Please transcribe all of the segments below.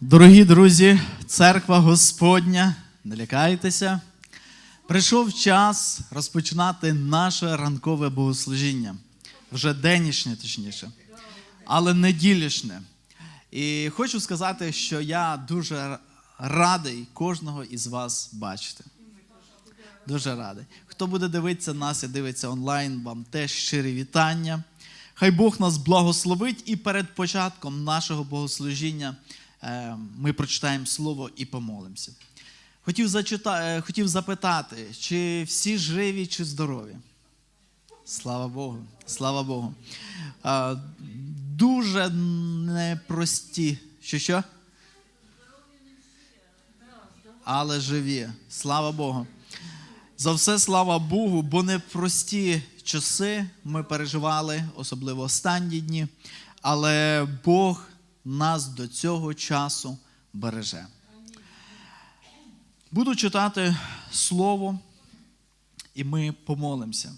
Дорогі друзі, церква Господня, не лякайтеся. Прийшов час розпочинати наше ранкове богослужіння. Вже денішнє, точніше, але неділішне. І хочу сказати, що я дуже радий кожного із вас бачити. Дуже радий. Хто буде дивитися нас і дивиться онлайн, вам теж щирі вітання. Хай Бог нас благословить і перед початком нашого богослужіння ми прочитаємо слово і помолимося. Хотів, зачита... е, хотів запитати, чи всі живі, чи здорові? Слава Богу, слава Богу. Е, Дуже непрості. Що що? Але живі. Слава Богу. За все слава Богу, бо непрості часи ми переживали, особливо останні дні, але Бог нас до цього часу береже. Буду читати слово, і ми помолимося.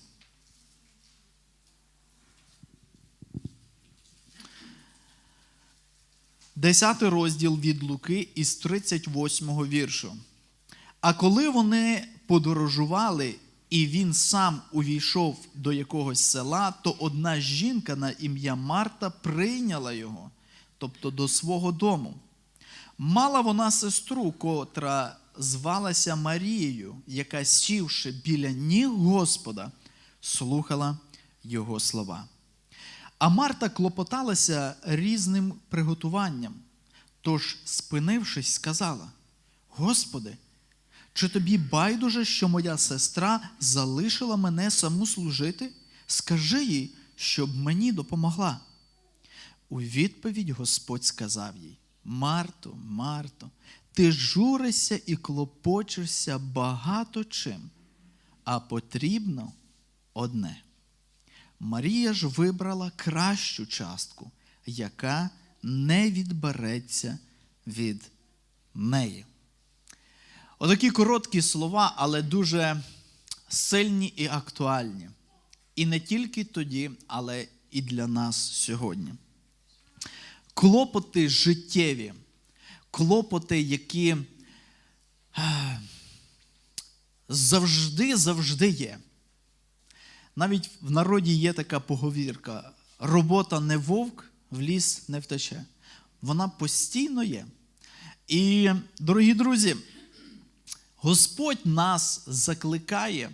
Десятий розділ від Луки із 38 віршу. А коли вони подорожували, і він сам увійшов до якогось села, то одна жінка на ім'я Марта прийняла його, тобто до свого дому. Мала вона сестру, котра звалася Марією, яка, сівши біля ніг Господа, слухала його слова. А Марта клопоталася різним приготуванням. Тож, спинившись, сказала: Господи, чи тобі байдуже, що моя сестра залишила мене саму служити? Скажи їй, щоб мені допомогла. У відповідь Господь сказав їй: Марто, Марто, ти журишся і клопочешся багато чим, а потрібно одне. Марія ж вибрала кращу частку, яка не відбереться від неї. Отакі короткі слова, але дуже сильні і актуальні. І не тільки тоді, але і для нас сьогодні. Клопоти життєві, клопоти, які е, завжди, завжди є. Навіть в народі є така поговірка: робота не вовк, в ліс не втече. Вона постійно є. І, дорогі друзі, Господь нас закликає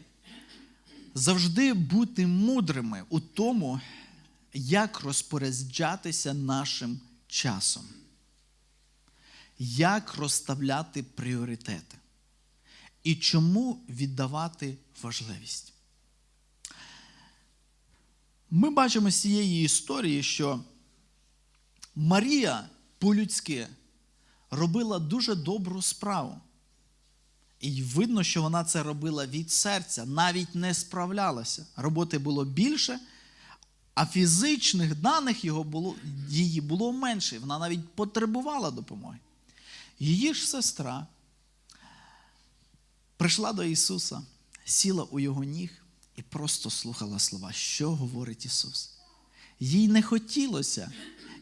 завжди бути мудрими у тому, як розпоряджатися нашим часом, як розставляти пріоритети і чому віддавати важливість. Ми бачимо з цієї історії, що Марія по-людськи робила дуже добру справу. І видно, що вона це робила від серця, навіть не справлялася. Роботи було більше, а фізичних даних його було, її було менше. Вона навіть потребувала допомоги. Її ж сестра прийшла до Ісуса, сіла у його ніг і просто слухала слова, що говорить Ісус. Їй не хотілося.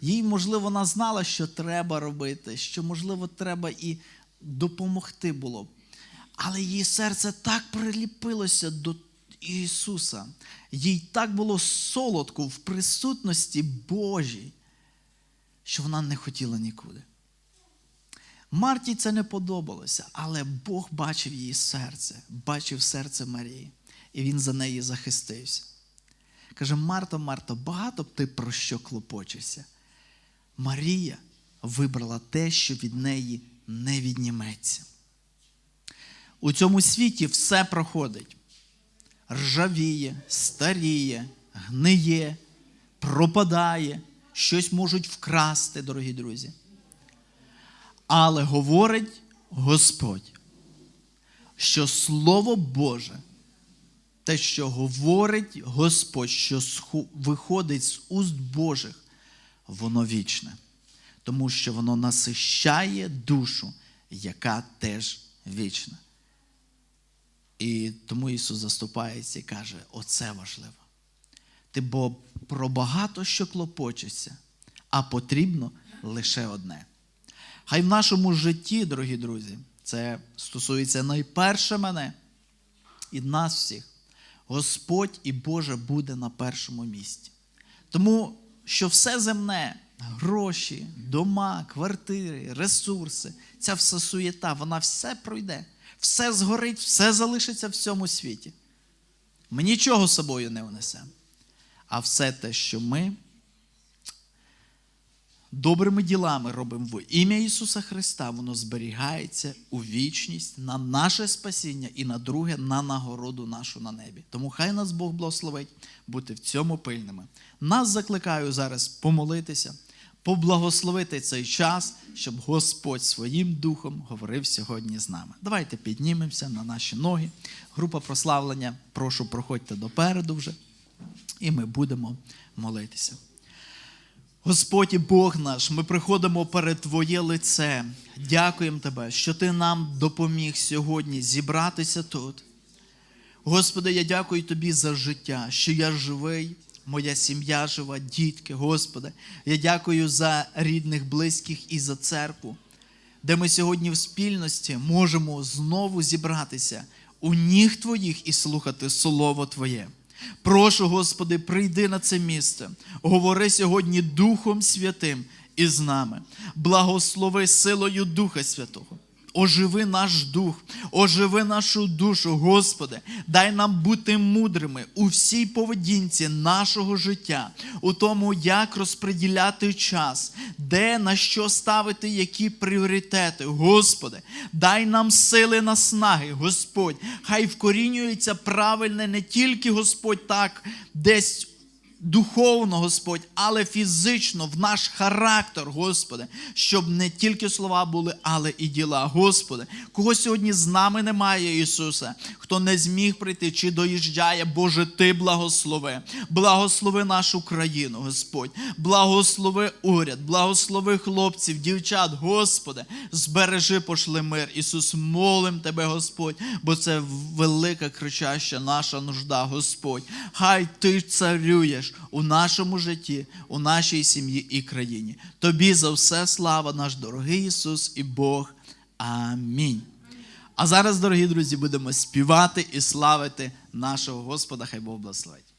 Їй, можливо, вона знала, що треба робити, що, можливо, треба і допомогти було. Але її серце так приліпилося до Ісуса. Їй так було солодко в присутності Божій, що вона не хотіла нікуди. Марті це не подобалося, але Бог бачив її серце, бачив серце Марії, і Він за неї захистився. Каже: Марто, Марто, багато б ти про що клопочешся. Марія вибрала те, що від неї не відніметься. У цьому світі все проходить. Ржавіє, старіє, гниє, пропадає, щось можуть вкрасти, дорогі друзі. Але говорить Господь, що Слово Боже, те, що говорить Господь, що виходить з уст Божих, воно вічне, тому що воно насищає душу, яка теж вічна. І тому Ісус заступається і каже: оце важливо. Ти бо про багато що клопочешся, а потрібно лише одне. Хай в нашому житті, дорогі друзі, це стосується найперше мене і нас всіх. Господь і Боже буде на першому місці. Тому що все земне, гроші, дома, квартири, ресурси, ця вся суєта, вона все пройде, все згорить, все залишиться в цьому світі. Ми нічого з собою не внесемо. А все те, що ми добрими ділами робимо в ім'я Ісуса Христа, воно зберігається у вічність на наше спасіння і на друге на нагороду нашу на небі. Тому хай нас Бог благословить бути в цьому пильними. Нас закликаю зараз помолитися, поблагословити цей час, щоб Господь своїм духом говорив сьогодні з нами. Давайте піднімемося на наші ноги. Група прославлення, прошу, проходьте допереду вже, і ми будемо молитися. Господь і Бог наш, ми приходимо перед Твоє лице. Дякуємо Тебе, що Ти нам допоміг сьогодні зібратися тут. Господи, я дякую Тобі за життя, що я живий, моя сім'я жива, дітки, Господи. Я дякую за рідних, близьких і за церкву, де ми сьогодні в спільності можемо знову зібратися у ніг Твоїх і слухати Слово Твоє. Прошу, Господи, прийди на це місце, говори сьогодні Духом Святим із нами, благослови силою Духа Святого. Оживи наш дух, оживи нашу душу, Господи, дай нам бути мудрими у всій поведінці нашого життя, у тому, як розподіляти час, де на що ставити які пріоритети. Господи, дай нам сили наснаги, Господь. Хай вкорінюється правильне не тільки Господь так десь духовно, Господь, але фізично в наш характер, Господи, щоб не тільки слова були, але і діла. Господи, кого сьогодні з нами немає, Ісуса, хто не зміг прийти чи доїжджає, Боже, Ти благослови. Благослови нашу країну, Господь, благослови уряд, благослови хлопців, дівчат, Господи, збережи, пошли мир. Ісус, молим Тебе, Господь, бо це велика кричаща наша нужда, Господь. Хай Ти царюєш у нашому житті, у нашій сім'ї і країні. Тобі за все слава, наш дорогий Ісус і Бог. Амінь. А зараз, дорогі друзі, будемо співати і славити нашого Господа. Хай Бог благословить.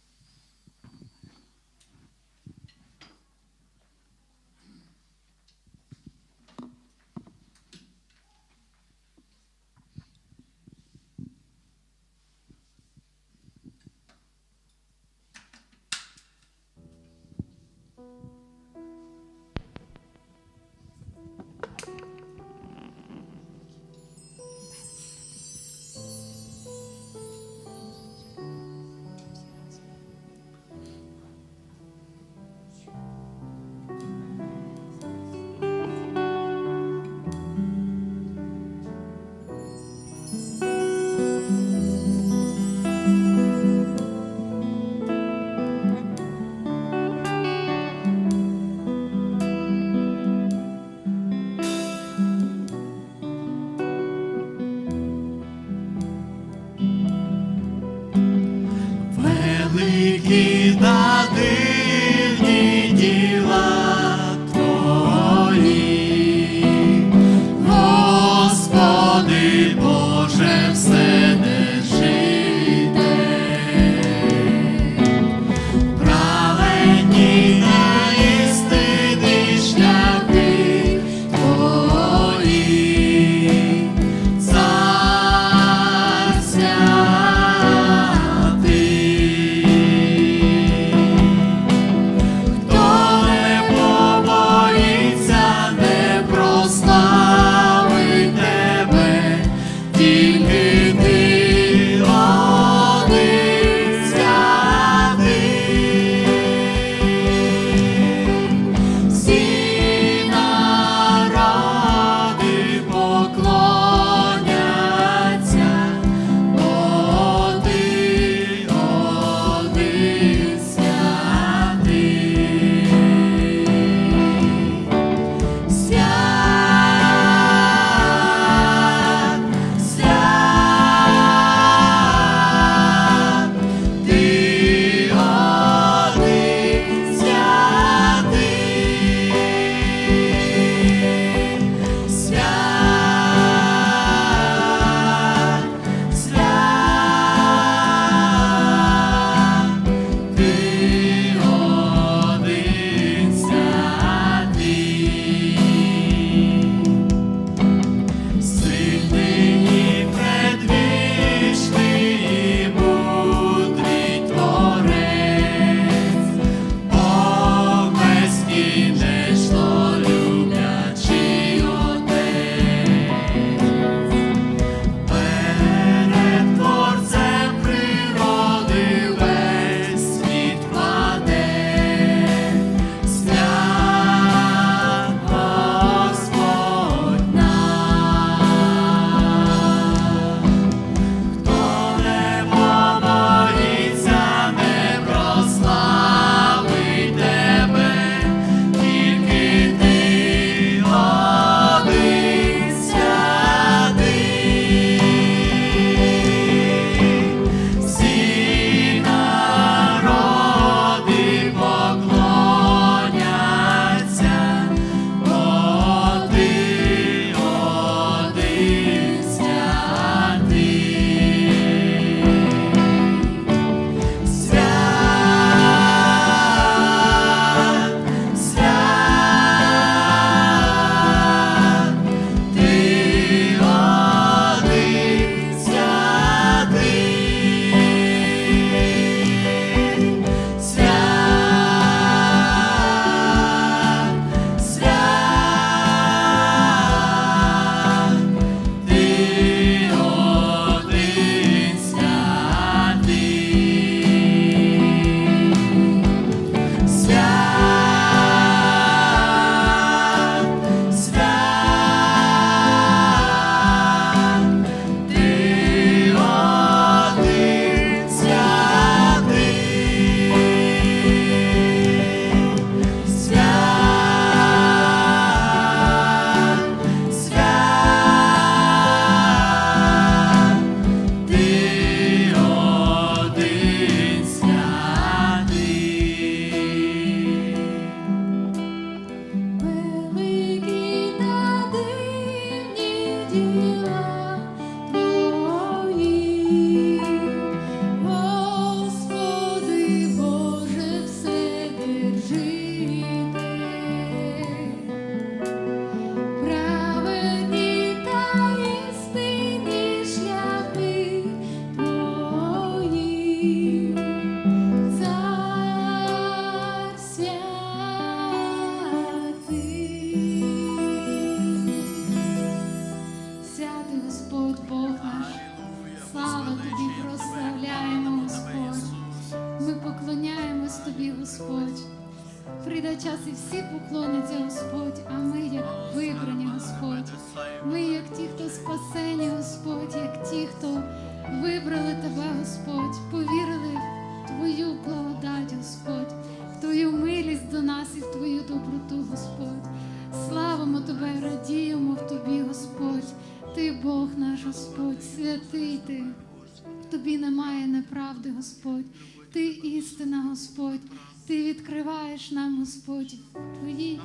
Господь, Ти відкриваєш нам, Господь, твої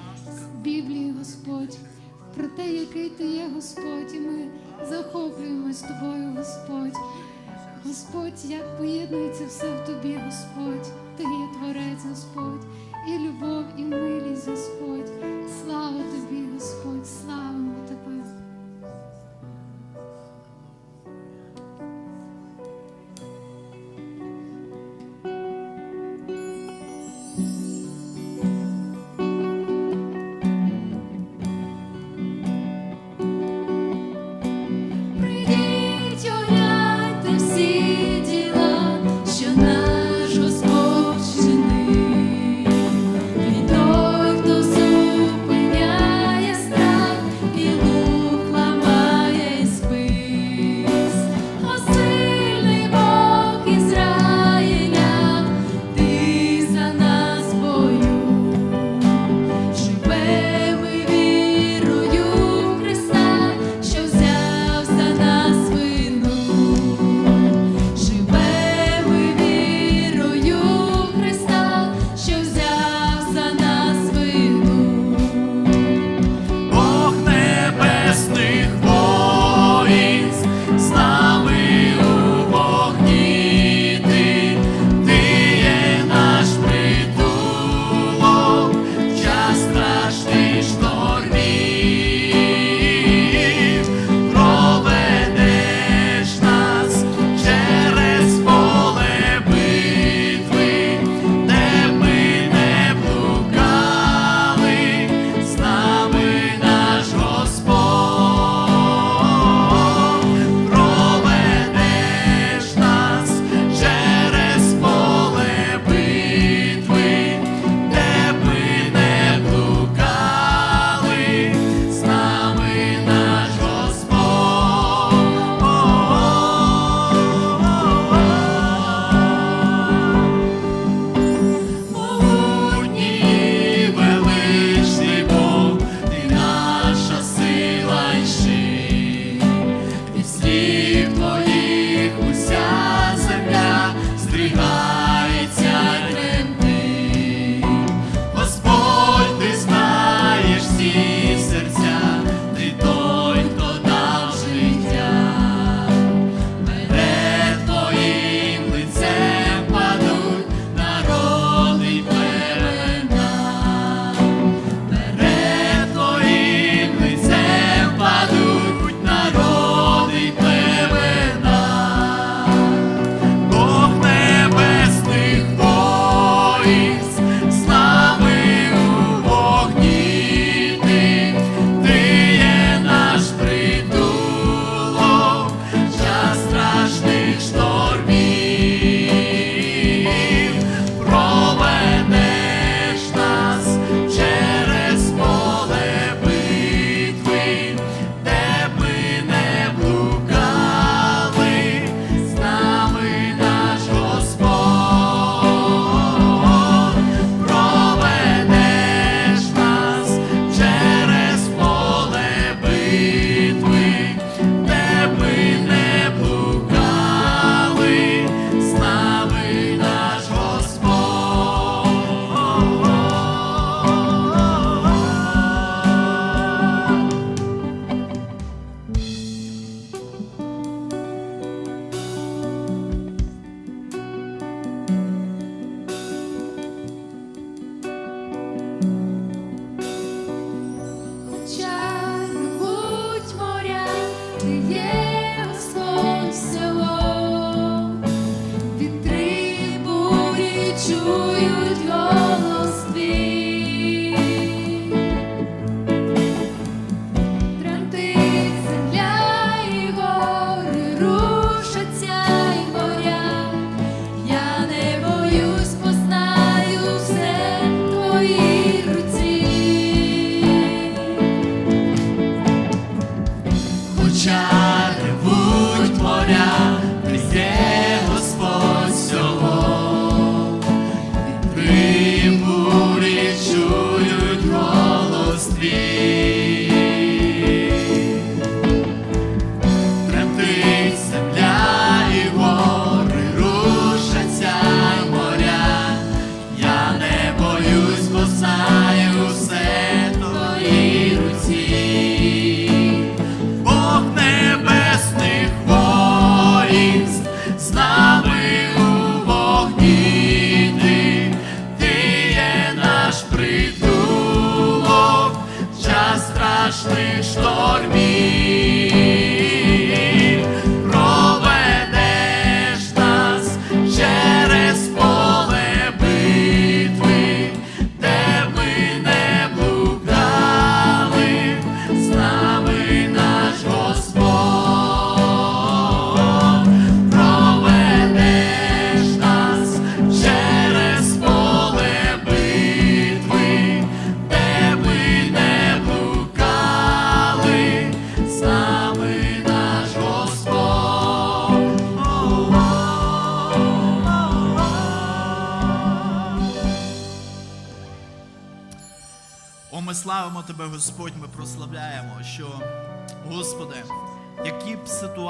Біблії, Господь, про те, який ти є. You.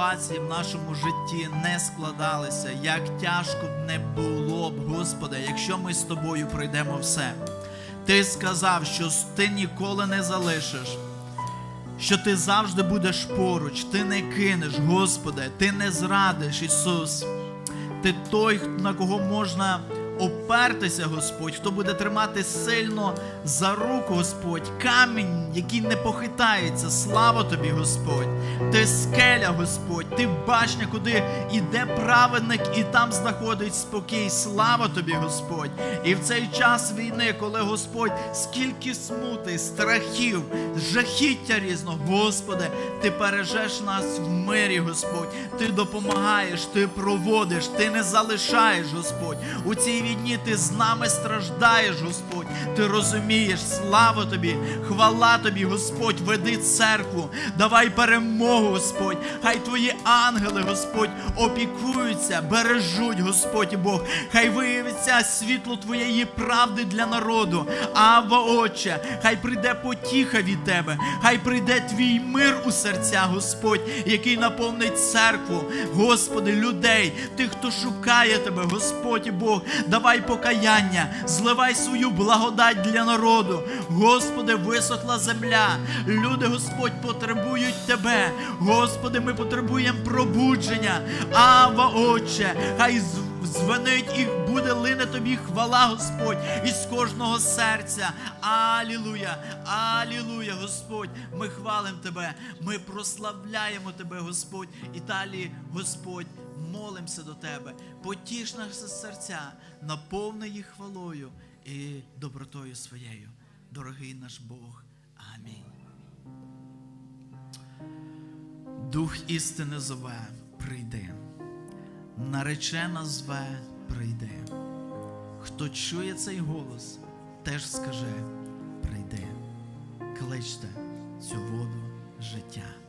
Ситуації в нашому житті не складалися, як тяжко б не було б, Господи, якщо ми з тобою пройдемо все. Ти сказав, що ти ніколи не залишиш, що ти завжди будеш поруч, ти не кинеш, Господи, ти не зрадиш, Ісус. Ти той, на кого можна опертися, Господь, хто буде тримати сильно за руку, Господь, камінь, який не похитається. Слава тобі, Господь. Ти скеля, Господь, ти башня, куди іде праведник, і там знаходить спокій. Слава тобі, Господь. І в цей час війни, коли Господь, скільки смути, страхів, жахіття різного, Господи, ти бережеш нас в мирі, Господь. Ти допомагаєш, ти проводиш, ти не залишаєш, Господь. У цій війні ти з нами страждаєш, Господь. Ти розумієш, слава тобі, хвала тобі, Господь, веди церкву, давай перемогу, Господь. Хай твої ангели, Господь, опікуються, бережуть, Господь Бог. Хай виявиться світло твоєї правди для народу. Ава, Отче, хай прийде потіха від тебе, хай прийде твій мир у серця, Господь, який наповнить церкву, Господи, людей, тих, хто шукає тебе, Господь і Бог, давай покаяння, зливай свою благодать для народу. Господи, висохла земля. Люди, Господь, потребують тебе. Господи, ми потребуємо пробудження. Ава, Отче, хай звенить і буде лине тобі хвала, Господь, із кожного серця. Алілуя, алілуя, Господь. Ми хвалимо Тебе, ми прославляємо Тебе, Господь. Італії, Господь, молимося до Тебе. Потіш наші серця, наповни їх хвалою і добротою своєю. Дорогий наш Бог. Амінь. Дух істини зове, прийди. Наречена зве, прийди. Хто чує цей голос, теж скаже, прийди. Кличте цю воду життя.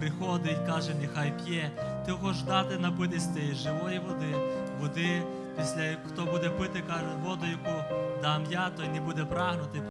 Приходить, каже, нехай п'є. Ти хочеш дати напитись тієї живої води, води, після хто буде пити, каже, воду, яку дам я, той не буде прагнути.